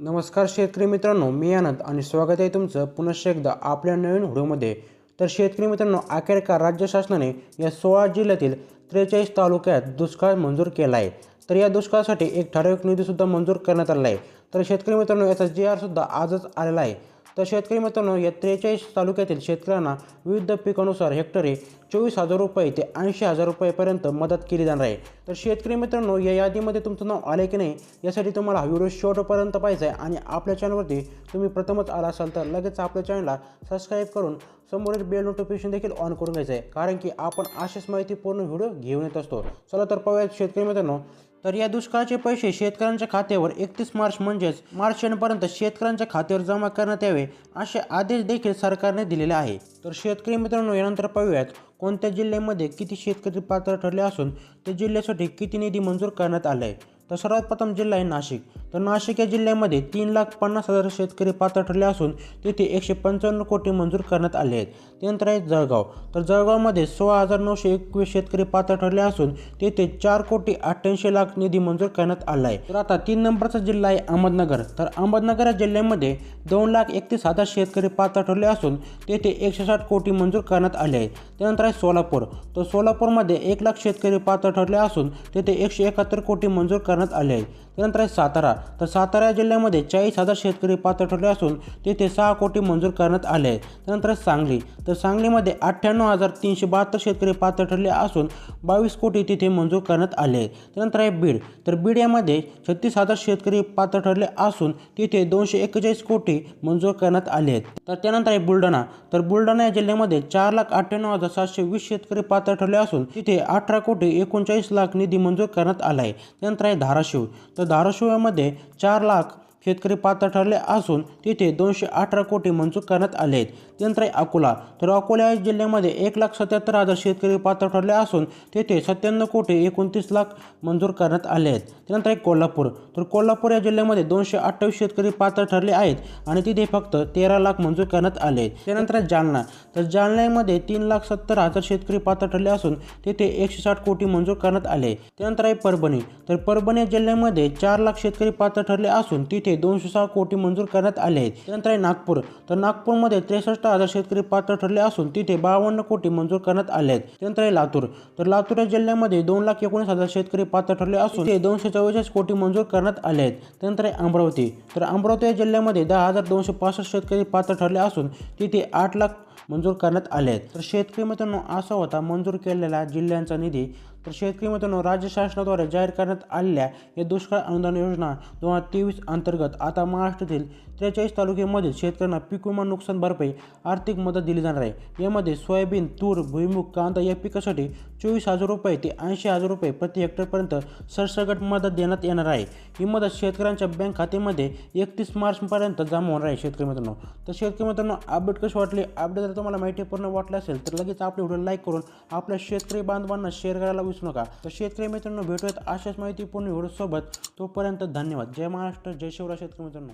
नमस्कार शेतकरी मित्रांनो मी आनंद आणि स्वागत आहे तुमचं पुनश्च एकदा आपल्या नवीन व्हिडिओमध्ये. तर शेतकरी मित्रांनो अखेरकार राज्य शासनाने या सोळा जिल्ह्यातील त्रेचाळीस तालुक्यात दुष्काळ मंजूर केला आहे तर या दुष्काळासाठी एक ठराविक निधीसुद्धा मंजूर करण्यात आला आहे. तर शेतकरी मित्रांनो याचा जी आरसुद्धा आजच आलेला आहे. तर शेतकरी मित्रांनो या त्रेचाळीस तालुक्यातील शेतकऱ्यांना विविध पिकानुसार हेक्टरी चोवीस हजार रुपये ते ऐंशी हजार रुपयेपर्यंत मदत केली जाणार आहे. तर शेतकरी मित्रांनो या यादीमध्ये तुमचं नाव आलं की नाही यासाठी तुम्हाला हा व्हिडिओ शेवटपर्यंत पाहिजे आहे आणि आपल्या चॅनलवरती तुम्ही प्रथमच आला असाल तर लगेच आपल्या चॅनलला सबस्क्राईब करून समोरील बेल नोटिफिकेशन देखील ऑन करून घ्यायचं आहे. कारण की आपण अशीच माहितीपूर्ण व्हिडिओ घेऊन येत असतो. चला तर पाहूयात शेतकरी मित्रांनो. तर या दुष्काळाचे पैसे शेतकऱ्यांच्या खात्यावर एकतीस मार्च म्हणजेच मार्च एंडपर्यंत शेतकऱ्यांच्या खात्यावर जमा करण्यात यावे असे आदेश देखील सरकारने दिलेले आहे. तर शेतकरी मित्रांनो यानंतर पाहूयात कोणत्या जिल्ह्यामध्ये किती शेतकरी पात्र ठरले असून त्या जिल्ह्यासाठी किती निधी मंजूर करण्यात आला आहे तर सर्वात प्रथम जिल्हा आहे नाशिक. तर नाशिक या जिल्ह्यामध्ये तीन लाख पन्नास हजार शेतकरी पात्र ठरले असून तेथे एकशे पंचावन्न कोटी मंजूर करण्यात आले आहेत. त्यानंतर आहे जळगाव. तर जळगावमध्ये सोळा हजार नऊशे एकवीस शेतकरी पात्र ठरले असून तेथे चार कोटी अठ्ठ्याऐंशी लाख निधी मंजूर करण्यात आला आहे तर आता तीन नंबरचा जिल्हा आहे अहमदनगर. तर अहमदनगर या जिल्ह्यामध्ये दोन लाख एकतीस हजार शेतकरी पात्र ठरले असून तेथे एकशे साठ कोटी मंजूर करण्यात आले आहेत. त्यानंतर आहे सोलापूर. तर सोलापूरमध्ये एक लाख शेतकरी पात्र ठरले असून तेथे एकशे एकाहत्तर कोटी मंजूर करण्यात आले आहेत त्यानंतर आहे सातारा. तर सातारा जिल्ह्यामध्ये चाळीस हजार शेतकरी पात्र ठरले असून तेथे सहा कोटी मंजूर करण्यात आले आहे त्यानंतर सांगली. तर सांगलीमध्ये अठ्ठ्याण्णव हजार तीनशे बहात्तर शेतकरी पात्र ठरले असून बावीस कोटी तिथे मंजूर करण्यात आले आहेत. त्यानंतर आहे बीड. तर बीड यामध्ये छत्तीस हजार शेतकरी पात्र ठरले असून तिथे दोनशे एक्केचाळीस कोटी मंजूर करण्यात आले आहेत. तर त्यानंतर आहे बुलढाणा. तर बुलढाणा या जिल्ह्यामध्ये चार लाख अठ्ठ्याण्णव हजार सातशे वीस शेतकरी पात्र ठरले असून तिथे अठरा कोटी एकोणचाळीस लाख निधी मंजूर करण्यात आला आहे. त्यानंतर आहे धाराशिव. तर धाराशिवमध्ये चार लाख शेतकरी पात्र ठरले असून तिथे दोनशे अठरा कोटी मंजूर करण्यात आले आहेत. त्यानंतर आहे अकोला तर अकोला या जिल्ह्यामध्ये एक लाख सत्याहत्तर हजार शेतकरी पात्र ठरले असून तेथे सत्त्याण्णव कोटी एकोणतीस लाख मंजूर करण्यात आले आहेत. त्यानंतर आहे कोल्हापूर तर कोल्हापूर या जिल्ह्यामध्ये दोनशे अठ्ठावीस शेतकरी पात्र ठरले आहेत आणि तिथे फक्त तेरा लाख मंजूर करण्यात आले आहेत. त्यानंतर जालना तर जालन्यामध्ये तीन लाख सत्तर हजार शेतकरी पात्र ठरले असून तेथे एकशे साठ कोटी मंजूर करण्यात आले त्यानंतर आहे परभणी तर परभणी जिल्ह्यामध्ये चार लाख शेतकरी पात्र ठरले असून तिथे दोनशे सहा कोटी मंजूर करण्यात आले आहेत. त्यानंतर आहे नागपूर. तर नागपूरमध्ये त्रेसष्ट हजार शेतकरी पात्र ठरले असून तिथे बावन्न कोटी मंजूर करण्यात आले आहेत. त्यानंतर आहे लातूर. तर लातूर या जिल्ह्यामध्ये दोन लाख एकोणीस हजार शेतकरी पात्र ठरले असून ते दोनशे चव्वेचाळीस कोटी मंजूर करण्यात आले आहेत. त्यानंतर आहे अमरावती. तर अमरावती या जिल्ह्यामध्ये दहा हजार दोनशे पासष्ट शेतकरी पात्र ठरले असून तिथे आठ लाख मंजूर करण्यात आले आहेत. तर शेतकरी मित्रांनो असा होता मंजूर केलेला जिल्ह्यांचा निधी. तर शेतकरी मित्रांनो राज्य शासनाद्वारे जाहीर करण्यात आलेल्या या दुष्काळ अनुदान योजना दोन हजार तेवीस अंतर्गत आता महाराष्ट्रातील त्रेचाळीस तालुक्यामधील शेतकऱ्यांना पीक विमा नुकसान भरपाई आर्थिक मदत दिली जाणार आहे. यामध्ये सोयाबीन तूर भुईमुग कांदा या पिकासाठी चोवीस हजार रुपये ते ऐंशी हजार रुपये प्रति हेक्टरपर्यंत सरसकट मदत देण्यात येणार आहे. ही मदत शेतकऱ्यांच्या बँक खात्यामध्ये एकतीस मार्चपर्यंत जमा होणार आहे शेतकरी मित्रांनो. तर शेतकरी मित्रांनो अपडेट कशी वाटली? अपडेट जर तुम्हाला माहितीपूर्ण वाटलं असेल तर लगेच आपले व्हिडिओ लाईक करून आपल्या शेतकरी बांधवांना शेअर करायला विसरू नका. तर शेतकरी मित्रांनो भेटूयात अशाच माहितीपूर्ण व्हिडिओसोबत. तोपर्यंत धन्यवाद. जय महाराष्ट्र जय शिवराय शेतकरी मित्रांनो.